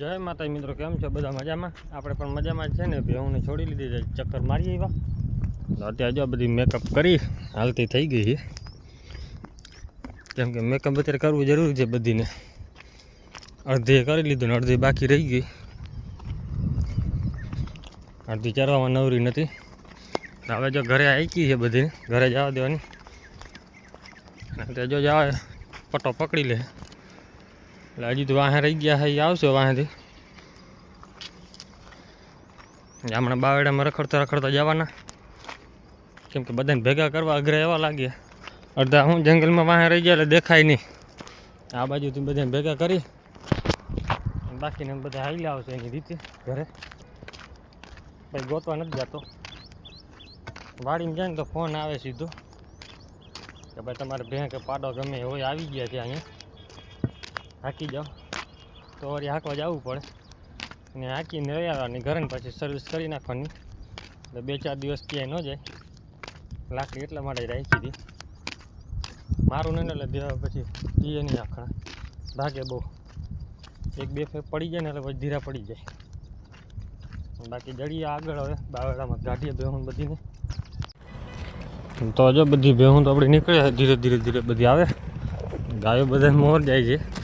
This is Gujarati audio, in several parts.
જય માતા મિત્રો, કેમ છો? બધા મજામાં? આપણે પણ મજામાં છે ને, ભેહુંને છોડી લીધી ચક્કર મારી આવ્યા. અત્યારે જો બધી મેકઅપ કરી, હાલતી થઈ ગઈ છે. કેમ કે મેકઅપ અત્યારે કરવું જરૂરી છે બધીને. અડધી કરી લીધું ને અડધી બાકી રહી ગઈ. અડધી ચરવામાં નવરી નથી. હવે જો ઘરે આવી છે બધીને, ઘરે જવા દેવાની. જો જાય પટ્ટો પકડી લે. એટલે હજી તો વાહે રહી ગયા છે એ આવશે વાહેથી. હમણાં બાવેડામાં રખડતા રખડતા જવાના. કેમ કે બધાને ભેગા કરવા અઘરા એવા લાગ્યા અડધા હું જંગલમાં વાહે રહી ગયા એટલે દેખાય નહીં. આ બાજુથી બધાને ભેગા કરી. બાકીને બધા હાલી આવશે એની રીતે, ઘરે. ભાઈ ગોતવા નથી જતો. વાડીમાં જાય ને તો ફોન આવે સીધો. કે ભાઈ તમારે ભેં કે પાડો ગમે હોય, આવી ગયા છે અહીંયા. હાકી જાઓ તો વળી હાંકવા જવું પડે. અને હાંકીને રહી આવવાની ઘરે પછી સર્વિસ કરી નાખવાની. એટલે બે ચાર દિવસ ક્યાંય ન જાય. લાકડી એટલા માટે રાખી હતી. મારું નહીં એટલે દેવા પછી એ નહીં આખણા ભાગે બહુ. એક બે ફેર પડી જાય ને એટલે પછી ધીરા પડી જાય. બાકી જડીએ આગળ હવે બાવેડામાં ગાઢીએ બેહું બધીને. તો જો બધી ભેહું તો આપણી નીકળે, ધીરે ધીરે ધીરે બધી આવે. ગાયો બધા મોર જાય છે.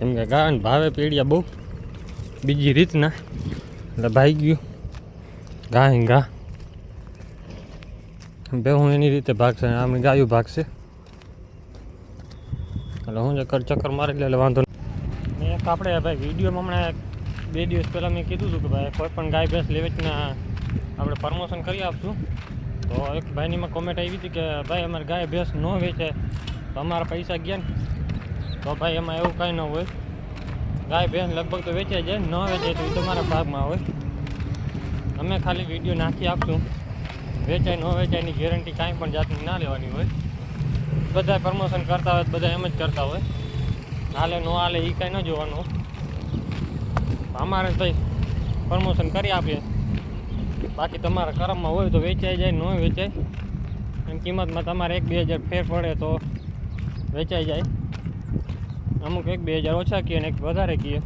કેમ કે ગાયને ભાવે પેડિયા બહુ. બીજી રીતના એટલે ભાઈ ગયું. ગાય ગા. ભેહું એની રીતે ભાગશે આમ ગાયું ભાગશે. એટલે હું ચક્કર ચક્કર મારી લે વાંધો નહીં એક આપણે ભાઈ વિડીયોમાં હમણાં બે દિવસ પહેલાં મેં કીધું હતું કે ભાઈ કોઈ પણ ગાય ભેંસ લેવેચના આપણે પ્રમોશન કરી આપશું. તો એક ભાઈનીમાં કોમેન્ટ આવી હતી કે ભાઈ અમારે ગાય ભેંસ ન વેચે તો અમારા પૈસા ગયા ને. તો ભાઈ એમાં એવું કાંઈ ન હોય. ગાય બેન લગભગ તો વેચાઈ જાય, ન વેચાય તો એ તમારા ભાગમાં હોય. અમે ખાલી વીડિયો નાખી આપશું. વેચાય, ન વેચાયની ગેરંટી કાંઈ પણ જાતની ના લેવાની હોય. બધા પ્રમોશન કરતા હોય, બધા એમ જ કરતા હોય. હાલે, ન હાલે એ કાંઈ ન જોવાનું. અમારે ભાઈ પ્રમોશન કરી આપીએ. બાકી તમારા કરમમાં હોય તો વેચાઈ જાય, ન વેચાય. એમ કિંમતમાં તમારે એક બે હજાર ફેર પડે તો વેચાઈ જાય. અમુક એક બે હજાર ઓછા કહીએ ને એક વધારે કહીએ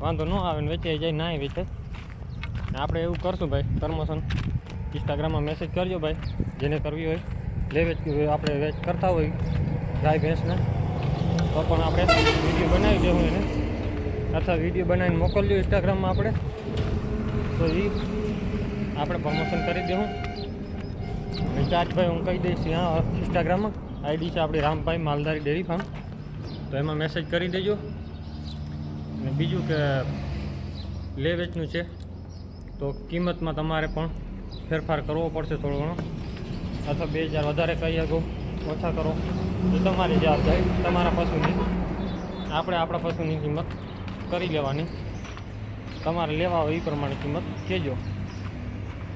વાંધો ન આવે ને વેચાઈ જાય ના વેચે આપણે એવું કરશું ભાઈ, પ્રમોશન. ઇન્સ્ટાગ્રામમાં મેસેજ કરજો ભાઈ, જેને કરવી હોય. લે વેચ આપણે વેચ કરતા હોય. ગાય ભેંસને તો પણ આપણે વીડિયો બનાવી દેવું એને. અથવા વીડિયો બનાવીને મોકલજો ઇન્સ્ટાગ્રામમાં આપણે. તો એ આપણે પ્રમોશન કરી દેવું. ચાર્જ ભાઈ હું કહી દઈશ, હા ઇન્સ્ટાગ્રામમાં આઈડી છે આપણી રામભાઈ માલધારી ડેરી ફાર્મ તો એમાં મેસેજ કરી દેજો. અને બીજું કે લે વેચનું છે, તો કિંમતમાં તમારે પણ ફેરફાર કરવો પડશે થોડો ઘણો. અથવા બે હજાર વધારે કહી શકો, ઓછા કરો. તો તમારી જવાબદારી તમારા પશુની, આપણે આપણા પશુની કિંમત કરી લેવાની. તમારે લેવા હોય એ પ્રમાણે કિંમત કહેજો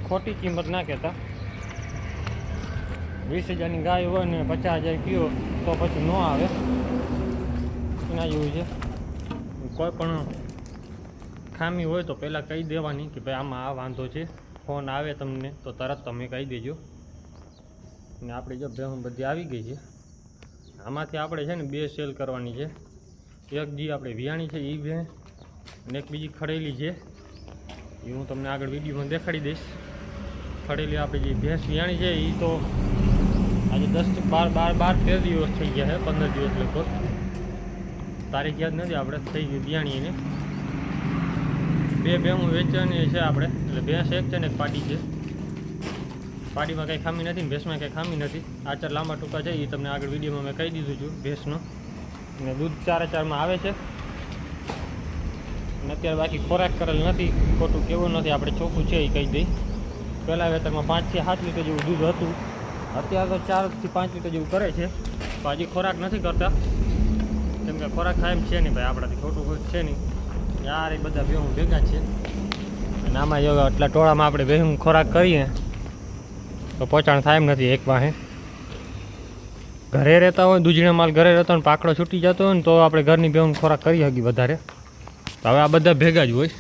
ખોટી કિંમત ના કહેતા. વીસ હજારની ગાય હોય ને પચાસ હજાર કયો, તો પછી ન આવે. એના જેવું છે. કોઈ પણ ખામી હોય તો પહેલાં કહી દેવાની કે ભાઈ આમાં આ વાંધો છે. ફોન આવે તમને તો તરત તમે કહી દેજો. ને આપણી જો ભેહું બધી આવી ગઈ છે. આમાંથી આપણે છે ને બે સેલ કરવાની છે. એક જે આપણે વિયાણી છે એ ભે. અને એક બીજી ખડેલી છે. એ હું તમને આગળ વિડીયોમાં દેખાડી દઈશ. ખડેલી આપણી જે ભેંસ વિયાણી છે એ તો આજે દસ બાર બાર બાર તેર દિવસ થઈ ગયા છે, પંદર દિવસ લગભગ. તારીખ યાદ નથી, આપણે થઈ ગયું બિયાણીને. બે બે ભેહું વેચવાની છે આપણે, એટલે ભેંસ એક છે ને એક પાટી છે. પાટીમાં કંઈ ખામી નથી ભેંસમાં કંઈ ખામી નથી. આચાર લાંબા ટૂંકા છે એ તમને આગળ વિડીયોમાં મેં કહી દીધું છું ભેંસનું. અને દૂધ ચારે ચારમાં આવે છે. અને અત્યારે બાકી ખોરાક કરેલ નથી, ખોટું કેવું નથી, આપણે ચોખ્ખું છે એ કહી દઈ. પહેલાં વેતરમાં પાંચથી સાત લીટર જેવું દૂધ હતું. અત્યારે તો ચારથી પાંચ લીટર જેવું કરે છે. તો હજી ખોરાક નથી કરતા. કેમ કે ખોરાક ખાય એમ છે નહીં ભાઈ, આપણાથી ખોટું કોઈ છે નહીં. યાર એ બધા ભેહું ભેગા છે. અને આમાં જો આટલા ટોળામાં આપણે ભેહું ખોરાક કરીએ, તો પહોંચાણ થાય એમ નથી એક વાહે. ઘરે રહેતા હોય, દૂધીનો માલ ઘરે રહેતો હોય પાકડો છૂટી જતો હોય ને તો આપણે ઘરની ભેહું ખોરાક કરી શકીએ વધારે. તો હવે આ બધા ભેગા જ હોય.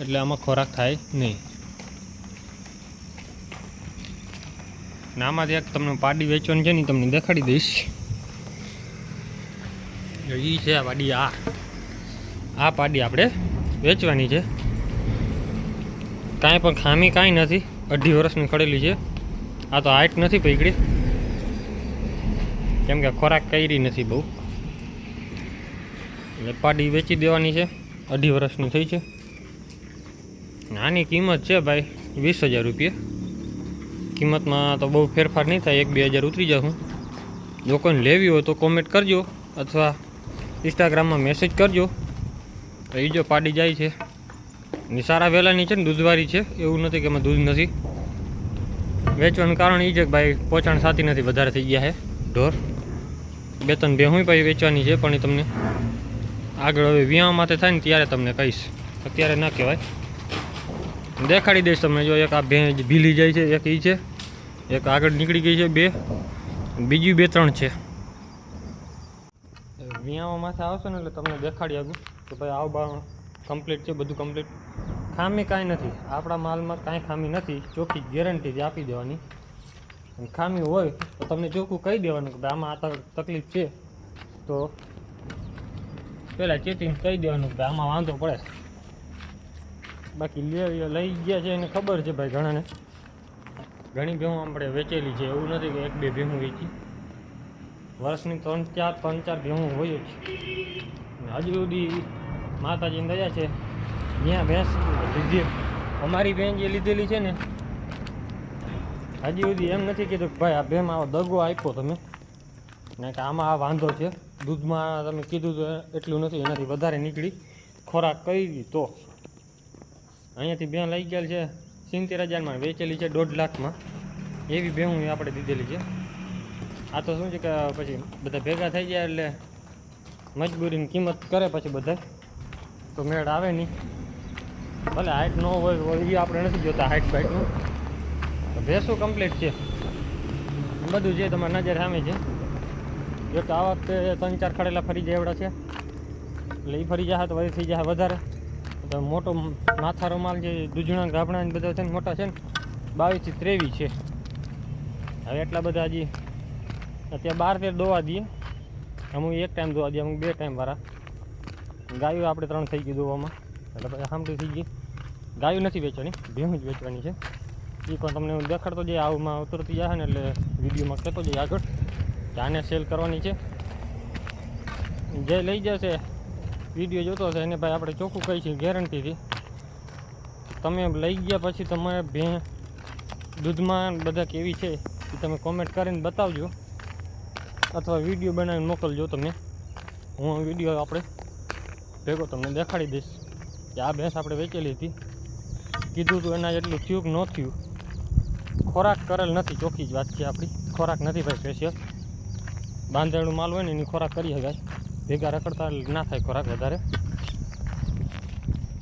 એટલે આમાં ખોરાક થાય નહીં. ને આમાંથી એક તમને પાડી વેચવાની છે ને તમને દેખાડી દઈશ. એ છે આ પાડી, આ. આ પાડી આપણે વેચવાની છે. કાંઈ પણ ખામી કાંઈ નથી. અઢી વર્ષની ખડેલી છે. આ તો હાઈટ નથી પીકડી કેમ કે ખોરાક કરી નથી બહુ. એટલે પાડી વેચી દેવાની છે. અઢી વર્ષની થઈ છે. આની કિંમત છે ભાઈ, વીસ હજાર રૂપિયા. કિંમતમાં તો બહુ ફેરફાર નહીં થાય. એક બે હજાર ઉતરી જાઉં જો કોઈને લેવી હોય તો કોમેન્ટ કરજો. અથવા ઇન્સ્ટાગ્રામમાં મેસેજ કરજો. એ જો પાડી જાય છે. ને સારા વેલાની છે ને દૂધવાળી છે. એવું નથી કે એમાં દૂધ નથી. વેચવાનું કારણ એ છે કે ભાઈ પોચાણ સાથી નથી, વધારે થઈ ગયા છે. ઢોર. બે ત્રણ બે હું પછી વેચવાની છે, પણ એ તમને આગળ હવે વિયાહ માટે થાય ને ત્યારે તમને કહીશ. અત્યારે ના કહેવાય. દેખાડી દઈશ તમને, જો એક આ ભેંજ ભીલી જાય છે, એક એ છે. એક આગળ નીકળી ગઈ છે બે. બીજી બે ત્રણ છે. વિયામાં માથે આવશે ને એટલે તમને દેખાડી આપું કે ભાઈ આવ બા કમ્પ્લીટ છે, બધું કમ્પ્લીટ ખામી કાંઈ નથી. આપણા માલમાં કાંઈ ખામી નથી. ચોખ્ખી ગેરંટી આપી દેવાની. ખામી હોય તો તમને ચોખ્ખું કહી દેવાનું કે આમાં આ તકલીફ છે. તો પહેલાં ચેટિંગ કહી દેવાનું કે આમાં વાંધો પડે. બાકી લે લઈ ગયા છે એને ખબર છે ભાઈ ઘણાને. ઘણી ભેહું આપણે વેચેલી છે. એવું નથી કે એક, બે ભેહું વેચી. વર્ષની ત્રણ ચાર ત્રણ ચાર ભેહું હોય જ. હજુ સુધી માતાજીની દયા છે. જ્યાં ભેંસ લીધી. અમારી બેન જે લીધેલી છે ને, હજી સુધી એમ નથી કીધું કે ભાઈ આ ભેમ આવો દગો આપ્યો તમે. ને કે આમાં આ વાંધો છે. દૂધમાં તમે કીધું તો એટલું નથી, એનાથી વધારે નીકળી. ખોરાક કરી તો અહીંયાથી બે લઈ ગયેલ છે. સિત્તેર હજારમાં વેચેલી છે દોઢ લાખમાં. એવી ભેહું આપણે દીધેલી છે. આ તો શું છે કે પછી બધા ભેગા થઈ જાય એટલે મજબૂરીની કિંમત કરે પછી બધા. તો મેળ આવે નહીં. ભલે હાઇટ ન હોય એ આપણે નથી જોતા હાઇટ બાઇટનું ભેંસું કમ્પ્લીટ છે. બધું જે તમારી નજર સામે છે. જો કે આ વખતે ત્રણ ચાર ખડેલા ફરી જાય એવડા છે. એટલે એ ફરી જાય તો વધી થઈ જાય વધારે. મોટો માથારો માલ જે દૂધણા ગાભણા બધા છે ને મોટા છે ને, બાવીસથી ત્રેવીસ છે. હવે એટલા બધા હજી અત્યારે બાર તેર દોવા દઈએ. અમુક એક ટાઈમ દોવા દઈએ, અમુક બે ટાઈમ વાળા. ગાયો આપણે ત્રણ થઈ ગયું દોવામાં. એટલે પછી સાંભળી થઈ ગઈ ગાયો નથી વેચવાની, ભેહું જ વેચવાની છે. એ પણ તમને હું દેખાડતો જઈએ, આવમાં ઉતરતી જાય ને એટલે વિડીયોમાં કહેતો જઈએ આગળ. જાને સેલ કરવાની છે. જે લઈ જશે, વીડિયો જોતો હશે, એને ભાઈ આપણે ચોખ્ખું કહી છીએ ગેરંટીથી તમે લઈ ગયા પછી તમારે ભે, દૂધમાં બધા કેવી છે એ તમે કોમેન્ટ કરીને બતાવજો. અથવા વીડિયો બનાવીને મોકલજો તમે. હું વીડિયો આપણે ભેગો તમને દેખાડી દઈશ કે આ ભેંસ આપણે વેચેલી હતી. કીધું હતું એના જેટલું થયું ન થયું. ખોરાક કરેલ નથી, ચોખ્ખી જ વાત છે આપણી. ખોરાક નથી ભાઈ સ્પેશિયલ બાંધેડું માલ હોય ને એની ખોરાક કરી શકાય. ભેગા રખડતા ના થાય ખોરાક વધારે.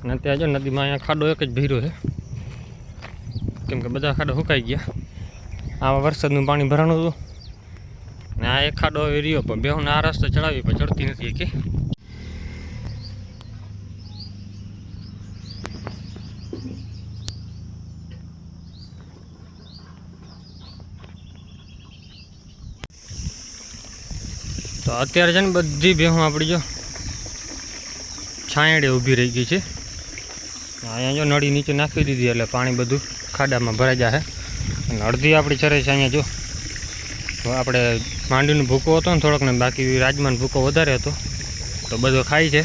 અને ત્યાં જો નદીમાં અહીંયા ખાડો એક જ ભીરો છે. કેમ કે બધા ખાડો સુકાઈ ગયા. આમાં વરસાદનું પાણી ભરાણું હતું. આ એક ખાડો હવે રહ્યો, પણ બેહુને આ રસ્તો ચડાવી પણ ચડતી નથી કે તો અત્યારે છે ને બધી ભેહું આપણી જો છાંયડે ઊભી રહી ગઈ છે. અહીંયા જો નળી નીચે નાખી દીધી, એટલે પાણી બધું ખાડામાં ભરાઈ જાય અને અડધી આપણી ચરે છે અહીંયા જો. આપણે માંડવીનો ભૂકો હતો ને થોડોક ને બાકી રાજમાન ભૂકો વધારે હતો. તો બધો ખાય છે.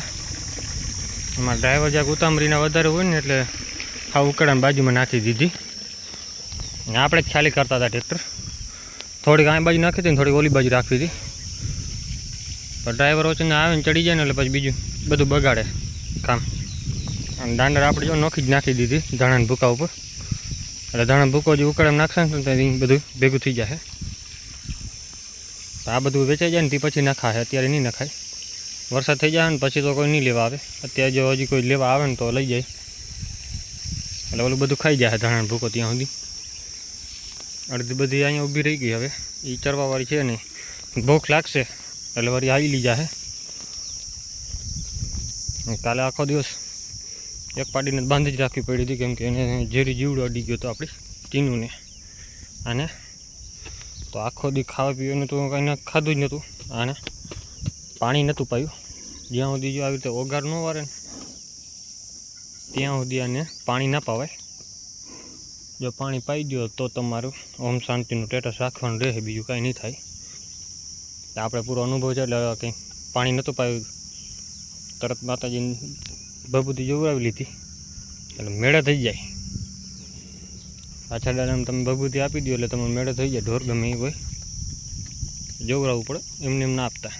એમાં ડ્રાઈવર જ્યાં ઉતામરીના વધારે હોય ને એટલે આ ઉકળાને બાજુમાં નાખી દીધી. ને આપણે જ ખાલી કરતા હતા ટ્રેક્ટર. થોડીક આ બાજુ નાખી હતી ને થોડીક ઓલી બાજુ રાખી હતી. પણ ડ્રાઈવર વચ્ચે આવે ને ચડી જાય ને એટલે પછી બીજું બધું બગાડે કામ. અને દાંડર આપણે જો નોખી જ નાખી દીધી ધાણાના ભૂકા ઉપર. એટલે ધાણા ભૂકો જે ઉકળામાં નાખશે ને તો બધું ભેગું થઈ જશે તો આ બધું વેચાઈ જાય ને તે પછી નખાય. અત્યારે નહીં નખાય. વરસાદ થઈ જાય ને પછી તો કોઈ નહીં લેવા આવે. અત્યારે જો હજી કોઈ લેવા આવે ને તો લઈ જાય. એટલે ઓલું બધું ખાઈ જાય ધાણા ભૂકો ત્યાં સુધી. અડધી બધી અહીંયા ઊભી રહી ગઈ હવે. એ ચરવાવાળી છે ને. ભૂખ લાગશે, એટલે વળી આવી લઈ જશે કાલે આખો દિવસ એક પાડીને બાંધી જ રાખવી પડી હતી કેમ કે એને ઝેરી જીવડો અડી ગયો હતો આપણી ટીનુને અને તો આખો દી ખાવા પીવાનું તો કંઈ ખાધું જ નહોતું. આને પાણી નહોતું પાયું. જ્યાં સુધી જો આવી રીતે ઓગાર ન વારે ને, ત્યાં સુધી આને પાણી ના પાવાય. જો પાણી પાઈ દો તો તમારું ઓમ શાંતિનું ટેટસ રાખવાનું રહે, બીજું કાંઈ નહીં થાય. તો આપણે પૂરો અનુભવ છે એટલે કંઈ પાણી નહોતું પાયું. તરત માતાજીની ભભૂતિ જોવડાવી લીધી. એટલે મેળા થઈ જાય. પાછા દાડામાં તમે ભભૂતિ આપી દો એટલે તમે મેળે થઈ જાય, ઢોર ગમે એ હોય. જોવડાવવું પડે, એમને એમ ના આપતા.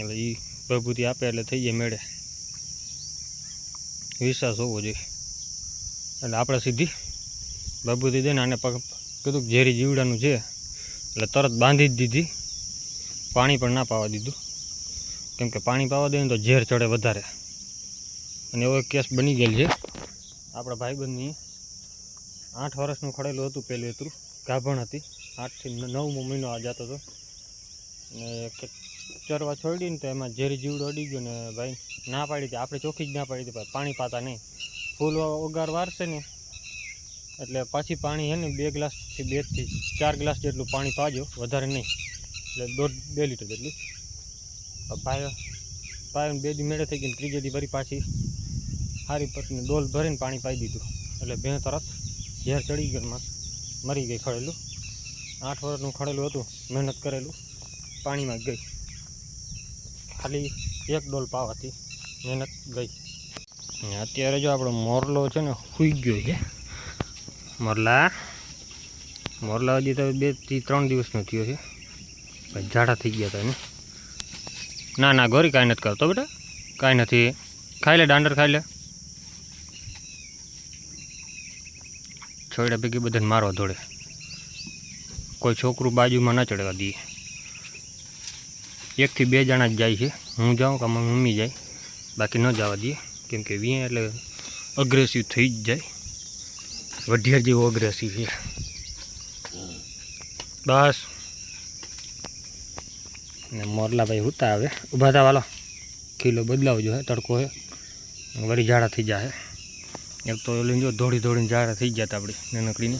એટલે એ પ્રભુતિ આપે એટલે થઈ જાય મેળે. વિશ્વાસ હોવો જોઈએ. એટલે આપણે સીધી ભભૂતિ દઈને આને પગ કીધું ઝેરી જીવડાનું છે. એટલે તરત બાંધી જ દીધી. પાણી પણ ના પાવા દીધું. કેમ કે પાણી પાવા દે ને તો ઝેર ચડે વધારે. અને એવો કેસ બની ગયેલ છે. આપણા ભાઈબંધની આઠ વર્ષનું ખડેલું હતું પહેલું એતરું ગાભણ હતી. આઠથી નવમો મહિનો આ જતો હતો. ને ચરવા છોડીને તો એમાં ઝેરી જીવડો અડી ગયો ને ભાઈ, ના પાડી હતી. આપણે ચોખ્ખી જ ના પાડી હતી, પાણી પાતા નહીં. ફૂલ ઓગાર વારશે ને, એટલે પાછી પાણી છે ને બે ગ્લાસથી બેથી ચાર ગ્લાસ જેટલું પાણી પાજો, વધારે નહીં. એટલે દોઢ, બે લીટર જેટલું. પાયો ભાઈ બે દી મેળે થઈ ગઈ ત્રીજે દી ભરી પાછી સારી પટને ડોલ ભરીને પાણી પાઈ દીધું. એટલે બે તરત ઝેર ચડી ગયો માસ મરી ગઈ ખડેલું. આઠ વર્ષનું ખડેલું હતું, મહેનત કરેલું, પાણીમાં ગઈ. ખાલી એક ડોલ પાવાથી મહેનત ગઈ. અત્યારે જો આપણો મોરલો છે ને સૂઈ ગયો છે. મોરલા મોરલા હજી તો બેથી ત્રણ દિવસનો થયો છે. ઝાડા થઈ ગયા હતા એને. ના ના ગોરી કાંઈ નથી કરતો બેટા. કાંઈ નથી. ખાઈ લે દાંડર ખાઈ લે. છોડ્યા ભેગી બધાને મારવા દોડે. કોઈ છોકરું બાજુમાં ના ચડવા દઈએ એકથી બે જણા જ જાય છે. હું જાઉં કે મારી મમ્મી જાય. બાકી ન જવા દઈએ કેમ કે વીએ એટલે અગ્રેસિવ થઈ જ જાય. વઢિયાર જેવો અગ્રેસિવ છે. બસ. ને મોરલાભાઈ હુતા આવે ઊભા થા વાલો. કિલો બદલાવજો હે, તડકો હે. વળી ઝાડા થઈ જાય એક તો ઓલી જો દોડી દોડીને ઝાડા થઈ ગયા હતા આપણે નાનકડીને.